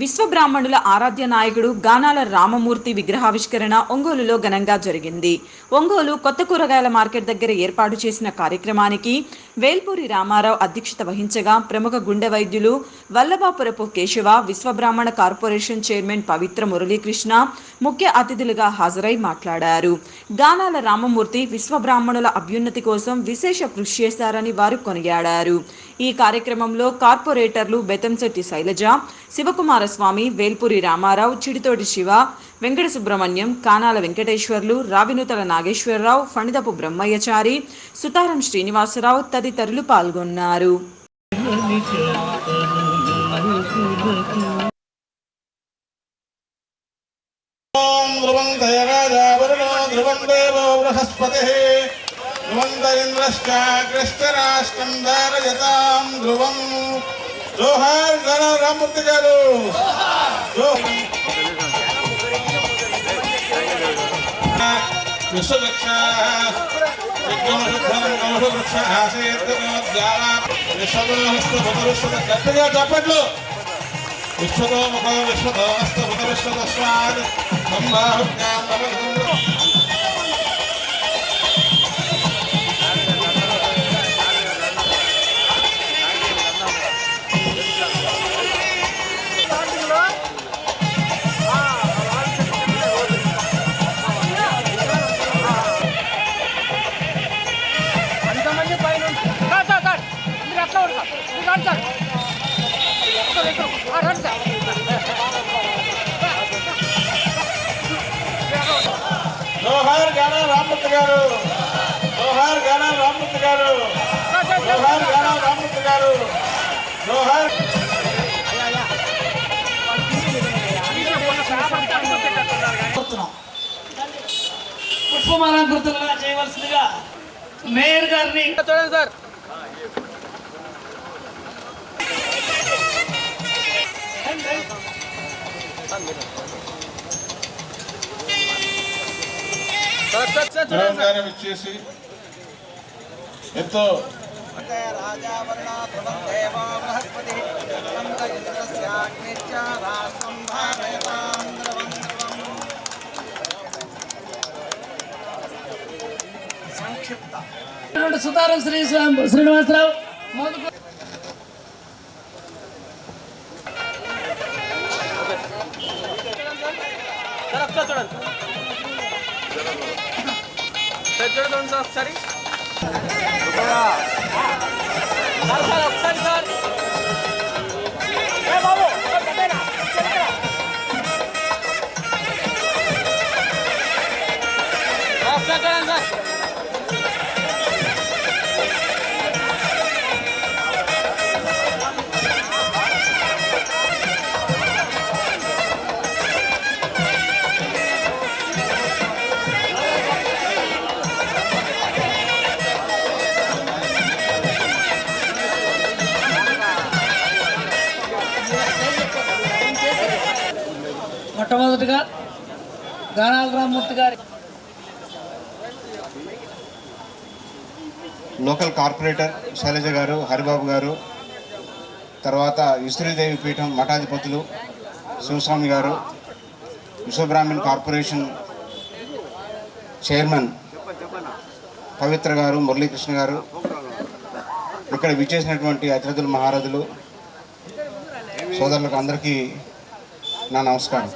విశ్వబ్రాహ్మణుల ఆరాధ్య నాయకుడు గానాల రామమూర్తి విగ్రహావిష్కరణ ఒంగోలులో ఘనంగా జరిగింది. ఒంగోలు కొత్త కూరగాయల మార్కెట్ దగ్గర ఏర్పాటు చేసిన కార్యక్రమానికి వేల్పూరి రామారావు అధ్యక్షత వహించగా ప్రముఖ గుండె వైద్యులు వల్లభాపురపు కేశవ విశ్వబ్రాహ్మణ కార్పొరేషన్ చైర్మన్ పవిత్ర మురళీకృష్ణ ముఖ్య అతిథులుగా హాజరై మాట్లాడారు. గానాల రామమూర్తి విశ్వబ్రాహ్మణుల అభ్యున్నతి కోసం విశేష కృషి చేశారని వారు కొనియాడారు. ఈ కార్యక్రమంలో కార్పొరేటర్లు బెతంశెట్టి శైలజ శివకుమారస్వామి వేల్పూరి రామారావు చిడితోటి శివ వెంకట సుబ్రహ్మణ్యం కానాల వెంకటేశ్వర్లు రావినూతల నాగేశ్వరరావు ఫణిదపు బ్రహ్మయ్యచారి సుతారం శ్రీనివాసరావు తదితరులు పాల్గొన్నారు. ఓం ధ్రువం దయరాజావరుణో ధ్రువం దేవో బృహస్పతిः ధ్రువంతరింద్రశ్చాగ్రశ్చ రాష్ట్రం దారయతాం ధ్రువం జోహార్ గణ రామూర్తి గారు జోహార్. విశ్వవృక్ష విక్రమశుద్ధనం కౌశవృక్ష ఆశయత్రోద్గారా విశ్వదోహస్తభుతవిశ్వద గట్టిగా చెప్పట్లు విశ్వతో ముఖ విశ్వతో హస్త ముఖ విశ్వత స్వాద్ గానా రామూర్తి గారు. జోహార్ గానా రామూర్తి గారు. జోహార్ గానా రామూర్తి గారు. జోహార్ పుష్పమాలంకృతులుగా చేయవలసిందిగా మేయర్ గారిని చూడండి సార్. సార్ తెలంగాణ ఇచ్చేసి ఎంతో సుతారం శ్రీ శ్రీనివాసరావు చూడండి. సార్ చూడండి సార్ ఒకసారి సార్ సార్ ఒకసారి సార్ మొట్టమొదటిగా గానాల రామ్మూర్తి గారి లోకల్ కార్పొరేటర్ శైలజ గారు హరిబాబు గారు తర్వాత విశ్రీదేవి పీఠం మఠాధిపతులు శివస్వామి గారు విశ్వబ్రాహ్మణ్ కార్పొరేషన్ చైర్మన్ పవిత్ర గారు మురళీకృష్ణ గారు ఇక్కడ విచ్చేసినటువంటి అతిథులు మహారథులు సోదరులకు అందరికీ నా నమస్కారం.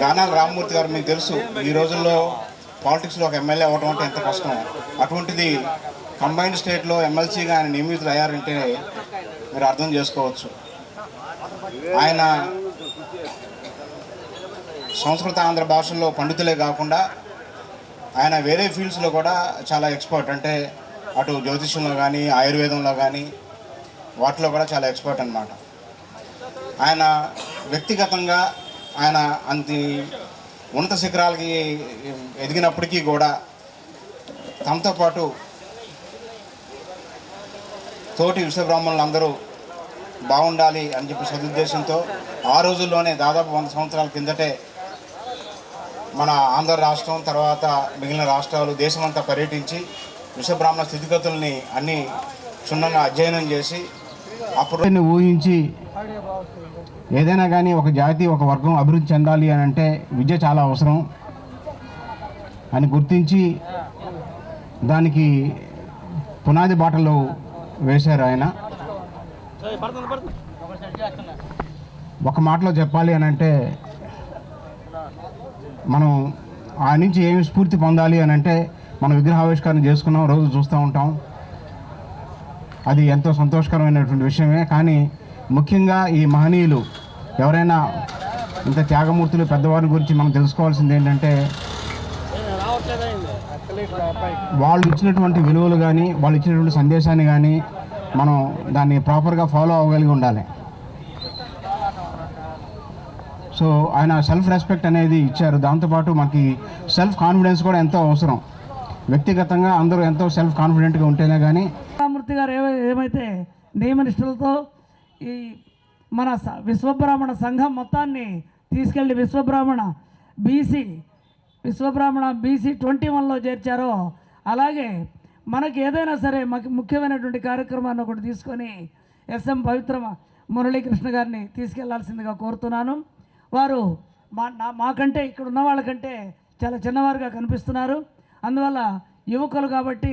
గానాల రామ్మూర్తి గారు మీకు తెలుసు ఈ రోజుల్లో పాలిటిక్స్లో ఒక ఎమ్మెల్యే అవ్వడం అంటే ఎంత కష్టం. అటువంటిది కంబైన్డ్ స్టేట్లో ఎమ్మెల్సీగా ఆయన నియమితులు అయ్యారంటే మీరు అర్థం చేసుకోవచ్చు. ఆయన సంస్కృత ఆంధ్ర భాషల్లో పండితులే కాకుండా ఆయన వేరే ఫీల్డ్స్లో కూడా చాలా ఎక్స్పర్ట్ అంటే అటు జ్యోతిష్యంలో కానీ ఆయుర్వేదంలో కానీ వాటిలో కూడా చాలా ఎక్స్పర్ట్ అనమాట ఆయన వ్యక్తిగతంగా ఆయన అంత ఉన్నత శిఖరాలకి ఎదిగినప్పటికీ కూడా తమతో పాటు తోటి విశ్వబ్రాహ్మణులందరూ బాగుండాలి అని చెప్పి సదుద్దేశంతో ఆ రోజుల్లోనే దాదాపు వంద సంవత్సరాల కిందటే మన ఆంధ్ర రాష్ట్రం తర్వాత మిగిలిన రాష్ట్రాలు దేశమంతా పర్యటించి విశ్వబ్రాహ్మణ స్థితిగతుల్ని అన్నీ క్షుణ్ణంగా అధ్యయనం చేసి అప్పుడు ఊహించి ఏదైనా కానీ ఒక జాతి ఒక వర్గం అభివృద్ధి చెందాలి అని అంటే విద్య చాలా అవసరం అని గుర్తించి దానికి పునాది బాటలు వేశారు ఆయన. ఒక మాటలో చెప్పాలి అని అంటే మనం ఆ నుంచి ఏమి స్ఫూర్తి పొందాలి అని అంటే మనం విగ్రహావిష్కరణ చేసుకున్నాం రోజు చూస్తూ ఉంటాం. అది ఎంతో సంతోషకరమైనటువంటి విషయమే. కానీ ముఖ్యంగా ఈ మహనీయులు ఎవరైనా ఇంత త్యాగమూర్తులు పెద్దవారి గురించి మనం తెలుసుకోవాల్సింది ఏంటంటే వాళ్ళు ఇచ్చినటువంటి విలువలు కానీ వాళ్ళు ఇచ్చినటువంటి సందేశాన్ని కానీ మనం దాన్ని ప్రాపర్గా ఫాలో అవ్వగలిగి ఉండాలి. సో ఆయన సెల్ఫ్ రెస్పెక్ట్ అనేది ఇచ్చారు. దాంతోపాటు మనకి సెల్ఫ్ కాన్ఫిడెన్స్ కూడా ఎంతో అవసరం. వ్యక్తిగతంగా అందరూ ఎంతో సెల్ఫ్ కాన్ఫిడెంట్గా ఉంటేనే కానీ రామూర్తి గారు ఏమై ఏమైతే నియమనిష్టలతో ఈ మన స- విశ్వబ్రాహ్మణ సంఘం మొత్తాన్ని తీసుకెళ్ళి Vishwabrahmana BC Vishwabrahmana BC twenty వన్లో చేర్చారో అలాగే మనకి ఏదైనా సరే మాకు ముఖ్యమైనటువంటి కార్యక్రమాన్ని ఒకటి తీసుకొని ఎస్ఎం పవిత్ర మురళీకృష్ణ గారిని తీసుకెళ్ళాల్సిందిగా కోరుతున్నాను. వారు మా నా మాకంటే ఇక్కడ ఉన్న వాళ్ళకంటే చాలా చిన్నవారుగా కనిపిస్తున్నారు. అందువల్ల యువకులు కాబట్టి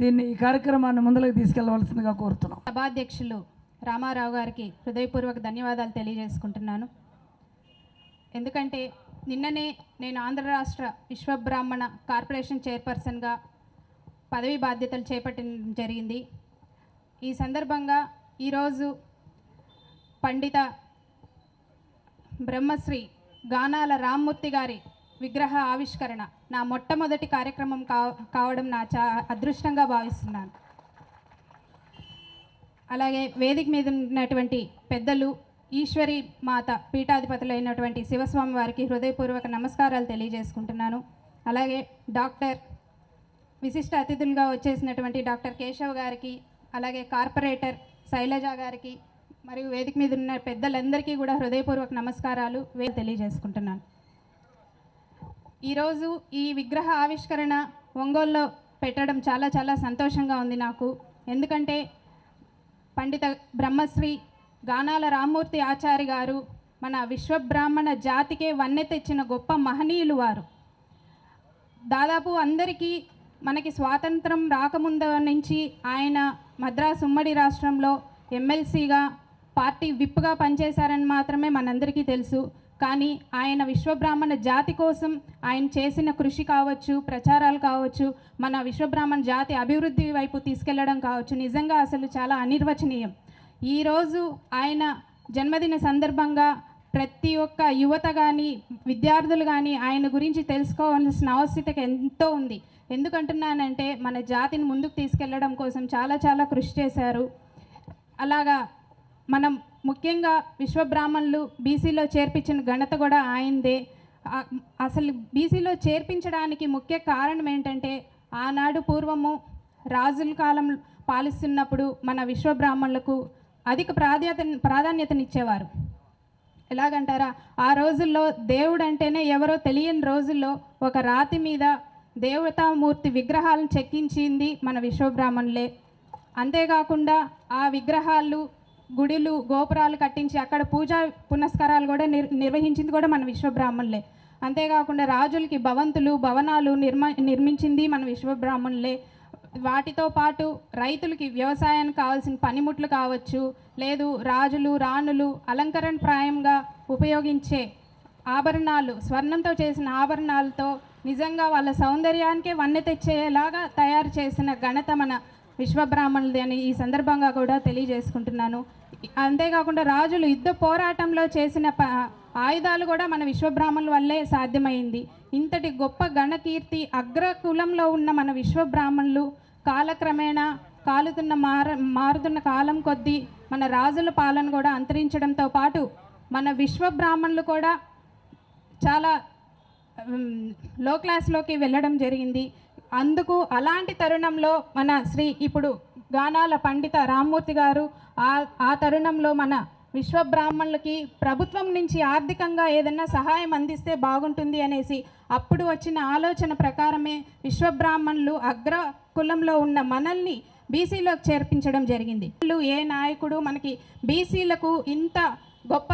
దీన్ని ఈ కార్యక్రమాన్ని ముందుకు తీసుకెళ్ళవలసిందిగా కోరుతున్నాం. సభాధ్యక్షులు రామారావు గారికి హృదయపూర్వక ధన్యవాదాలు తెలియజేసుకుంటున్నాను. ఎందుకంటే నిన్ననే నేను ఆంధ్ర రాష్ట్ర విశ్వబ్రాహ్మణ కార్పొరేషన్ చైర్పర్సన్గా పదవి బాధ్యతలు చేపట్టడం జరిగింది. ఈ సందర్భంగా ఈరోజు పండిత బ్రహ్మశ్రీ గానాల రామ్మూర్తి గారి విగ్రహ ఆవిష్కరణ నా మొట్టమొదటి కార్యక్రమం కావడం నా చా అదృష్టంగా భావిస్తున్నాను. అలాగే వేదిక మీద ఉన్నటువంటి పెద్దలు ఈశ్వరి మాత పీఠాధిపతులైనటువంటి శివస్వామి వారికి హృదయపూర్వక నమస్కారాలు తెలియజేసుకుంటున్నాను. అలాగే డాక్టర్ విశిష్ట అతిథులుగా వచ్చేసినటువంటి డాక్టర్ కేశవ్ గారికి అలాగే కార్పొరేటర్ శైలజ గారికి మరియు వేదిక మీద ఉన్న పెద్దలందరికీ కూడా హృదయపూర్వక నమస్కారాలు వే తెలియజేసుకుంటున్నాను. ఈరోజు ఈ విగ్రహ ఆవిష్కరణ ఒంగోలులో పెట్టడం చాలా చాలా సంతోషంగా ఉంది నాకు. ఎందుకంటే పండిత బ్రహ్మశ్రీ గానాల రామ్మూర్తి ఆచారి గారు మన విశ్వబ్రాహ్మణ జాతికే వన్నె తెచ్చిన గొప్ప మహనీయులు వారు. దాదాపు అందరికీ మనకి స్వాతంత్రం రాకముందు నుంచి ఆయన మద్రాసు ఉమ్మడి రాష్ట్రంలో ఎమ్మెల్సీగా పార్టీ విప్గా పనిచేశారని మాత్రమే మనందరికీ తెలుసు. కానీ ఆయన విశ్వబ్రాహ్మణ జాతి కోసం ఆయన చేసిన కృషి కావచ్చు ప్రచారాలు కావచ్చు మన విశ్వబ్రాహ్మణ జాతి అభివృద్ధి వైపు తీసుకెళ్ళడం కావచ్చు నిజంగా అసలు చాలా అనిర్వచనీయం. ఈరోజు ఆయన జన్మదిన సందర్భంగా ప్రతి ఒక్క యువత కానీ విద్యార్థులు కానీ ఆయన గురించి తెలుసుకోవాల్సిన ఆవశ్యకత ఎంతో ఉంది. ఎందుకంటున్నానంటే మన జాతిని ముందుకు తీసుకెళ్ళడం కోసం చాలా చాలా కృషి చేశారు. అలాగా మనం ముఖ్యంగా విశ్వబ్రాహ్మణులు బీసీలో చేర్పించిన ఘనత కూడా ఆయనదే. అసలు బీసీలో చేర్పించడానికి ముఖ్య కారణం ఏంటంటే ఆనాడు పూర్వము రాజుల కాలం పాలిస్తున్నప్పుడు మన విశ్వబ్రాహ్మణులకు అధిక ప్రాధాన్యత ప్రాధాన్యతనిచ్చేవారు. ఎలాగంటారా ఆ రోజుల్లో దేవుడు అంటేనే ఎవరో తెలియని రోజుల్లో ఒక రాతి మీద దేవతామూర్తి విగ్రహాలను చెక్కించింది మన విశ్వబ్రాహ్మణులే. అంతేకాకుండా ఆ విగ్రహాలు గుడిలు గోపురాలు కట్టించి అక్కడ పూజా పునస్కారాలు కూడా నిర్ నిర్వహించింది కూడా మన విశ్వబ్రాహ్మణులే. అంతేకాకుండా రాజులకి భవంతులు భవనాలు నిర్మ నిర్మించింది మన విశ్వబ్రాహ్మణులే. వాటితో పాటు రైతులకి వ్యవసాయానికి కావాల్సిన పనిముట్లు కావచ్చు లేదు రాజులు రాణులు అలంకరణ ప్రాయంగా ఉపయోగించే ఆభరణాలు స్వర్ణంతో చేసిన ఆభరణాలతో నిజంగా వాళ్ళ సౌందర్యానికే వన్నె తెచ్చేలాగా తయారు చేసిన ఘనత మన విశ్వబ్రాహ్మణులది అని ఈ సందర్భంగా కూడా తెలియజేసుకుంటున్నాను. అంతేకాకుండా రాజులు యుద్ధ పోరాటంలో చేసిన ప ఆయుధాలు కూడా మన విశ్వబ్రాహ్మణుల వల్లే సాధ్యమైంది. ఇంతటి గొప్ప గణకీర్తి అగ్రకులంలో ఉన్న మన విశ్వబ్రాహ్మణులు కాలక్రమేణా కాలుతున్న మార మారుతున్న కాలం కొద్దీ మన రాజుల పాలన కూడా అంతరించడంతో పాటు మన విశ్వబ్రాహ్మణులు కూడా చాలా లో క్లాస్లోకి వెళ్ళడం జరిగింది. అందుకు అలాంటి తరుణంలో మన శ్రీ ఇప్పుడు గానాల పండిత రామ్మూర్తి గారు ఆ ఆ తరుణంలో మన విశ్వబ్రాహ్మణులకి ప్రభుత్వం నుంచి ఆర్థికంగా ఏదైనా సహాయం అందిస్తే బాగుంటుంది అనేసి అప్పుడు వచ్చిన ఆలోచన ప్రకారమే విశ్వబ్రాహ్మణులు అగ్ర కులంలో ఉన్న మనల్ని బీసీలోకి చేర్పించడం జరిగింది. వీళ్ళు ఏ నాయకుడు మనకి బీసీలకు ఇంత గొప్ప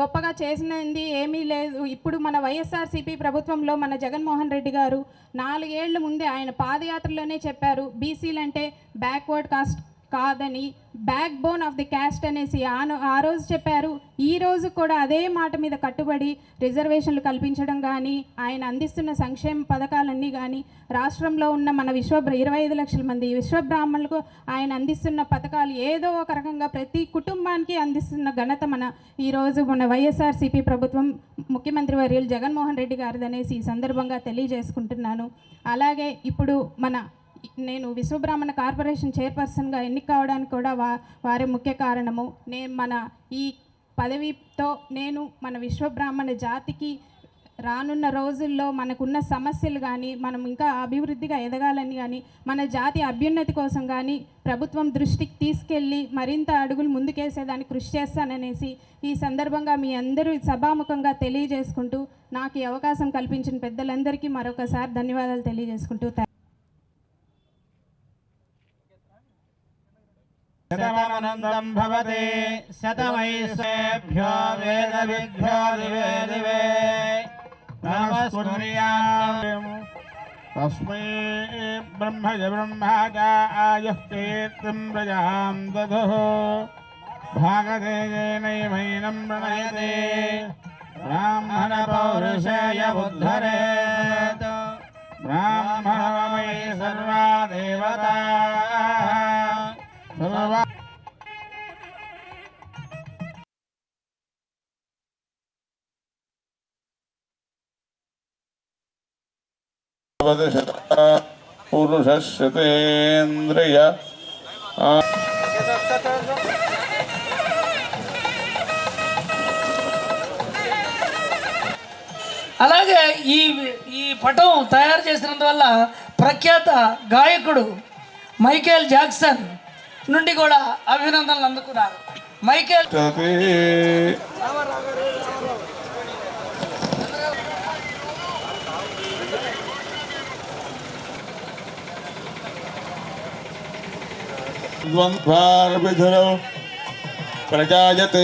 గొప్పగా చేసినది ఏమీ లేదు. ఇప్పుడు మన వైఎస్ఆర్సీపీ ప్రభుత్వంలో మన జగన్మోహన్ రెడ్డి గారు నాలుగేళ్ళ ముందే ఆయన పాదయాత్రలోనే చెప్పారు బీసీలంటే బ్యాక్వర్డ్ కాస్ట్ కాదని back bone of the caste అనేసి ఆ ఆ రోజు చెప్పారు. ఈ రోజు కూడా అదే మాట మీద కట్టుబడి రిజర్వేషన్లు కల్పించడం కానీ ఆయన అందిస్తున్న సంక్షేమ పథకాలన్నీ కానీ రాష్ట్రంలో ఉన్న మన విశ్వ ఇరవై ఐదు లక్షల మంది విశ్వబ్రాహ్మణులకు ఆయన అందిస్తున్న పథకాలు ఏదో ఒక రకంగా ప్రతి కుటుంబానికి అందిస్తున్న ఘనత మన ఈరోజు మన వైఎస్ఆర్సీపీ ప్రభుత్వం ముఖ్యమంత్రి వర్యులు జగన్మోహన్ రెడ్డి గారిదనేసి ఈ సందర్భంగా తెలియజేసుకుంటున్నాను. అలాగే ఇప్పుడు మన నేను విశ్వబ్రాహ్మణ కార్పొరేషన్ చైర్పర్సన్గా ఎన్నిక కావడానికి కూడా వా వారే ముఖ్య కారణము నేను మన ఈ పదవితో నేను మన విశ్వబ్రాహ్మణ జాతికి రానున్న రోజుల్లో మనకున్న సమస్యలు కానీ మనం ఇంకా అభివృద్ధిగా ఎదగాలని కానీ మన జాతి అభ్యున్నతి కోసం కానీ ప్రభుత్వం దృష్టికి తీసుకెళ్ళి మరింత అడుగులు ముందుకేసేదానికి కృషి చేస్తాననేసి ఈ సందర్భంగా మీ అందరూ సభాముఖంగా తెలియజేసుకుంటూ నాకు ఈ అవకాశం కల్పించిన పెద్దలందరికీ మరొకసారి ధన్యవాదాలు తెలియజేసుకుంటూ शतमनन्दम् भवति। शतमैषेभ्यो वेदविभ्यो दिवे दिवे। नमस्कुर्याम् तस्मै ब्रह्मज ब्रह्मादायुः कीर्तिम् प्रजाम् दधुः। भागधेयेनैवैनम् प्रणयते। ब्राह्मणपौरुषेय उद्धरेत्। ब्राह्मणमयि सर्वा देवताः దేవతా అలాగే ఈ ఈ పటం తయారు చేసినందువల్ల ప్రఖ్యాత గాయకుడు మైకేల్ జాక్సన్ నుండి కూడా అభినందనలు అందుకున్నారు. మైకేల్ ప్రజాయతే.